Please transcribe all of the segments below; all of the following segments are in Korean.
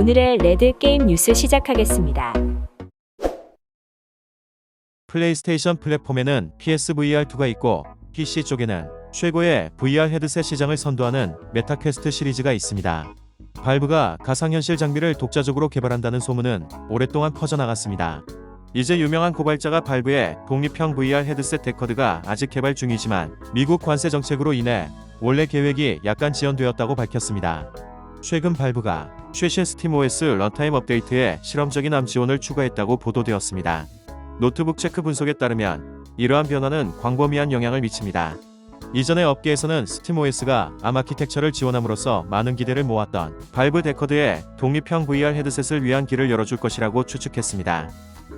오늘의 레드 게임 뉴스 시작하겠습니다. 플레이스테이션 플랫폼에는 PSVR2가 있고 PC 쪽에는 최고의 VR 헤드셋 시장을 선도하는 메타퀘스트 시리즈가 있습니다. 발브가 가상현실 장비를 독자적으로 개발한다는 소문은 오랫동안 퍼져나갔습니다. 이제 유명한 고발자가 발브의 독립형 VR 헤드셋 데커드가 아직 개발 중이지만 미국 관세 정책으로 인해 원래 계획이 약간 지연되었다고 밝혔습니다. 최근 발브가 최신 스팀OS 런타임 업데이트에 실험적인 암 지원을 추가했다고 보도되었습니다. 노트북 체크 분석에 따르면 이러한 변화는 광범위한 영향을 미칩니다. 이전에 업계에서는 스팀OS가 암 아키텍처를 지원함으로써 많은 기대를 모았던 발브 데커드의 독립형 VR 헤드셋을 위한 길을 열어줄 것이라고 추측했습니다.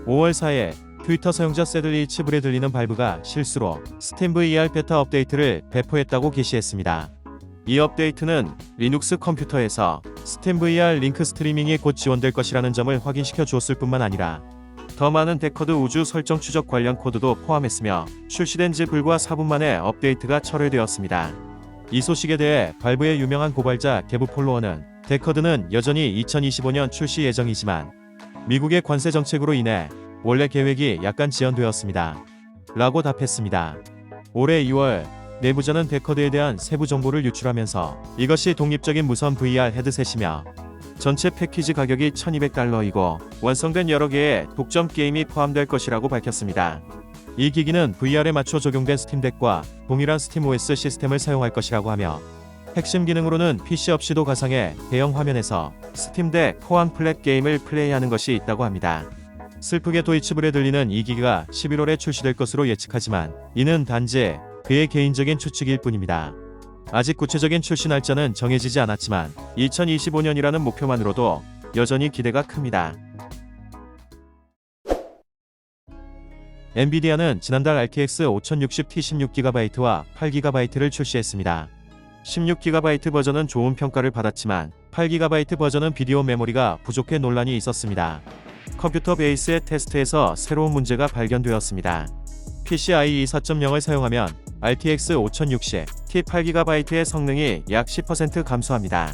5월 4일 트위터 사용자 세들리 치블에 들리는 발브가 실수로 스팀 VR 베타 업데이트를 배포했다고 게시했습니다. 이 업데이트는 리눅스 컴퓨터에서 스팀 VR 링크 스트리밍이 곧 지원될 것이라는 점을 확인시켜 주었을 뿐만 아니라 더 많은 데커드 우주 설정 추적 관련 코드도 포함했으며 출시된 지 불과 4분 만에 업데이트가 철회되었습니다. 이 소식에 대해 발브의 유명한 고발자 개부 폴로어는 데커드는 여전히 2025년 출시 예정이지만 미국의 관세 정책으로 인해 원래 계획이 약간 지연되었습니다. 라고 답했습니다. 올해 2월 내부자는 데커드에 대한 세부 정보를 유출하면서 이것이 독립적인 무선 VR 헤드셋이며 전체 패키지 가격이 1200달러이고 완성된 여러 개의 독점 게임이 포함될 것이라고 밝혔습니다. 이 기기는 VR에 맞춰 적용된 스팀덱과 동일한 스팀OS 시스템을 사용할 것이라고 하며 핵심 기능으로는 PC 없이도 가상의 대형 화면에서 스팀덱 포함 플랫 게임을 플레이하는 것이 있다고 합니다. 슬프게 도이치불에 들리는 이 기기가 11월에 출시될 것으로 예측하지만 이는 단지 그의 개인적인 추측일 뿐입니다. 아직 구체적인 출시 날짜는 정해지지 않았지만 2025년이라는 목표만으로도 여전히 기대가 큽니다. 엔비디아는 지난달 RTX 5060 T16GB와 8GB를 출시했습니다. 16GB 버전은 좋은 평가를 받았지만 8GB 버전은 비디오 메모리가 부족해 논란이 있었습니다. 컴퓨터 베이스의 테스트에서 새로운 문제가 발견되었습니다. PCIe 4.0을 사용하면 RTX 5060 T8GB의 성능이 약 10% 감소합니다.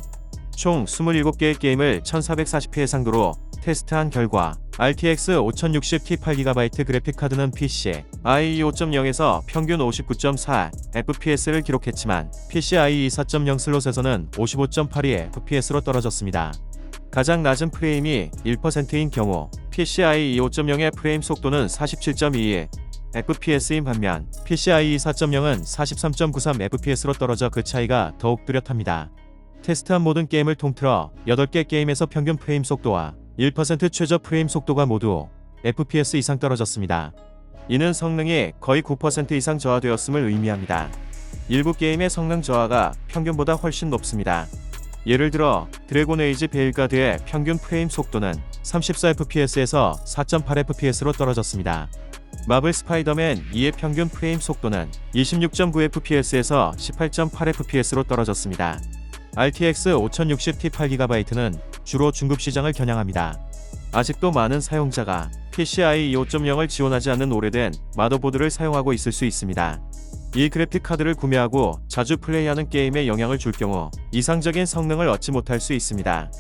총 27개의 게임을 1440p 해상도로 테스트한 결과 RTX 5060 T8GB 그래픽 카드는 PC IE 5.0에서 평균 59.4 FPS를 기록했지만 PCIe 4.0 슬롯에서는 55.82 FPS로 떨어졌습니다. 가장 낮은 프레임이 1%인 경우 PCIe 5.0의 프레임 속도는 47.22 FPS인 반면 PCIe 4.0은 43.93 FPS로 떨어져 그 차이가 더욱 뚜렷합니다. 테스트한 모든 게임을 통틀어 8개 게임에서 평균 프레임 속도와 1% 최저 프레임 속도가 모두 FPS 이상 떨어졌습니다. 이는 성능이 거의 9% 이상 저하되었음을 의미합니다. 일부 게임의 성능 저하가 평균보다 훨씬 높습니다. 예를 들어 드래곤 에이지 베일가드의 평균 프레임 속도는 34fps에서 4.8fps로 떨어졌습니다. 마블 스파이더맨 2의 평균 프레임 속도는 26.9fps에서 18.8fps로 떨어졌습니다. RTX 5060 T8GB는 주로 중급 시장을 겨냥합니다. 아직도 많은 사용자가 PCIe 5.0을 지원하지 않는 오래된 마더보드를 사용하고 있을 수 있습니다. 이 그래픽 카드를 구매하고 자주 플레이하는 게임에 영향을 줄 경우 이상적인 성능을 얻지 못할 수 있습니다.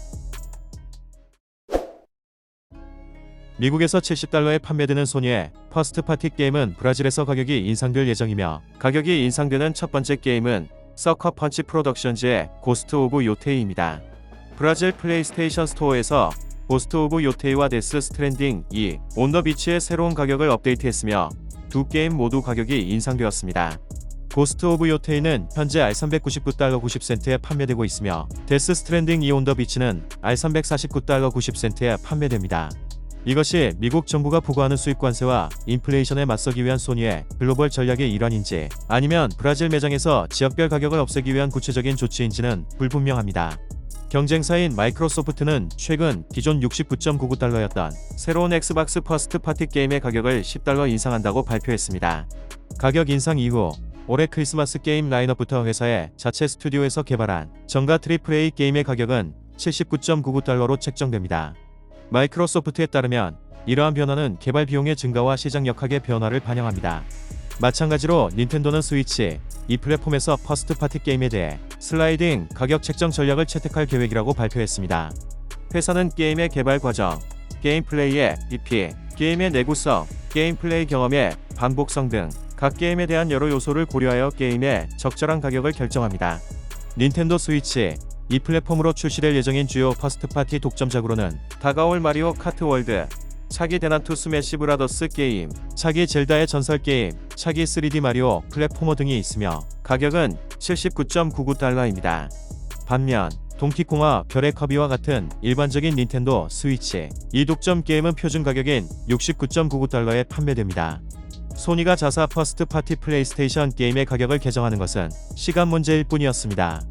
미국에서 70달러에 판매되는 소니의 퍼스트 파티 게임은 브라질에서 가격이 인상될 예정이며 가격이 인상되는 첫 번째 게임은 서커 펀치 프로덕션즈의 고스트 오브 요테이입니다. 브라질 플레이스테이션 스토어에서 고스트 오브 요테이와 데스 스트랜딩 2 온더 비치의 새로운 가격을 업데이트했으며 두 게임 모두 가격이 인상되었습니다. 고스트 오브 요테이는 현재 R399달러 90센트에 판매되고 있으며 데스 스트랜딩 2 온더 비치는 R349달러 90센트에 판매됩니다. 이것이 미국 정부가 부과하는 수입 관세와 인플레이션에 맞서기 위한 소니의 글로벌 전략의 일환인지 아니면 브라질 매장에서 지역별 가격을 없애기 위한 구체적인 조치인지는 불분명합니다. 경쟁사인 마이크로소프트는 최근 기존 69.99달러였던 새로운 엑스박스 퍼스트 파티 게임의 가격을 10달러 인상한다고 발표했습니다. 가격 인상 이후 올해 크리스마스 게임 라인업부터 회사의 자체 스튜디오에서 개발한 정가 트리플 A 게임의 가격은 79.99달러로 책정됩니다. 마이크로소프트에 따르면 이러한 변화는 개발 비용의 증가와 시장 역학의 변화를 반영합니다. 마찬가지로 닌텐도는 스위치, 이 플랫폼에서 퍼스트 파티 게임에 대해 슬라이딩 가격 책정 전략을 채택할 계획이라고 발표했습니다. 회사는 게임의 개발 과정, 게임 플레이의 깊이, 게임의 내구성, 게임 플레이 경험의 반복성 등 각 게임에 대한 여러 요소를 고려하여 게임의 적절한 가격을 결정합니다. 닌텐도 스위치 이 플랫폼으로 출시될 예정인 주요 퍼스트파티 독점작으로는 다가올 마리오 카트 월드, 차기 대난투 스매시 브라더스 게임, 차기 젤다의 전설 게임, 차기 3D 마리오 플랫포머 등이 있으며 가격은 79.99달러입니다. 반면 동키콩과 별의 커비와 같은 일반적인 닌텐도 스위치 이 독점 게임은 표준 가격인 69.99달러에 판매됩니다. 소니가 자사 퍼스트 파티 플레이스테이션 게임의 가격을 개정하는 것은 시간 문제일 뿐이었습니다.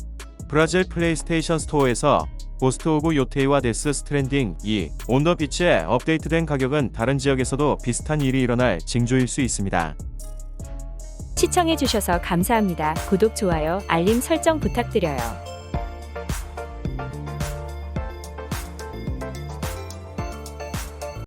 브라질 플레이스테이션 스토어에서 고스트 오브 요테이와 데스 스트랜딩 2 온더 비치의 업데이트된 가격은 다른 지역에서도 비슷한 일이 일어날 징조일 수 있습니다. 시청해주셔서 감사합니다. 구독, 좋아요, 알림 설정 부탁드려요.